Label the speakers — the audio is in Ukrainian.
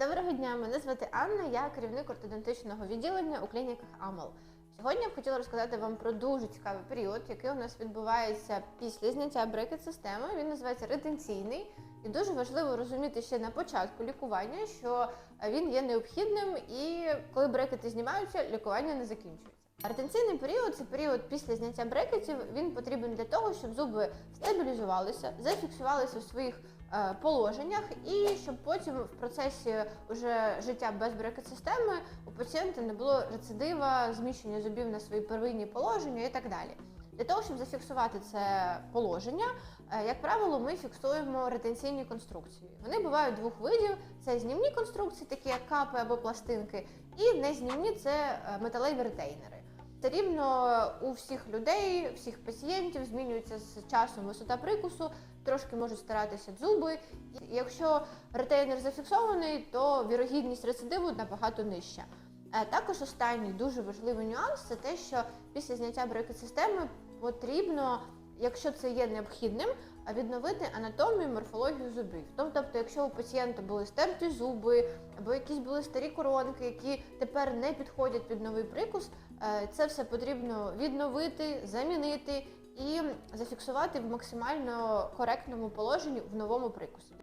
Speaker 1: Доброго дня, мене звати Анна, я керівник ортодонтичного відділення у клініках АМАЛ. Сьогодні я б хотіла розказати вам про дуже цікавий період, який у нас відбувається після зняття брекет-системи. Він називається ретенційний. І дуже важливо розуміти ще на початку лікування, що він є необхідним, і коли брекети знімаються, лікування не закінчується. Ретенційний період це період після зняття брекетів. Він потрібен для того, щоб зуби стабілізувалися, зафіксувалися в своїх е, положеннях, і щоб потім в процесі уже життя без брекет-системи у пацієнта не було рецидива, зміщення зубів на свої первинні положення і так далі. Для того, щоб зафіксувати це положення, е, як правило, ми фіксуємо ретенційні конструкції. Вони бувають двох видів: це знімні конструкції, такі як капи або пластинки, і незнімні це е, металеві ретейнери. Це рівно у всіх людей, всіх пацієнтів змінюється з часом висота прикусу, трошки можуть старатися зуби. Якщо ретейнер зафіксований, то вірогідність рецидиву набагато нижча. Е, Також останній дуже важливий нюанс це те, що після зняття брекет-системи потрібно, якщо це є необхідним, відновити анатомію, морфологію зубів. Тобто, якщо у пацієнта були стерті зуби або якісь були старі коронки, які тепер не підходять під новий прикус, е, це все потрібно відновити, замінити і зафіксувати в максимально коректному положенні в новому прикусі.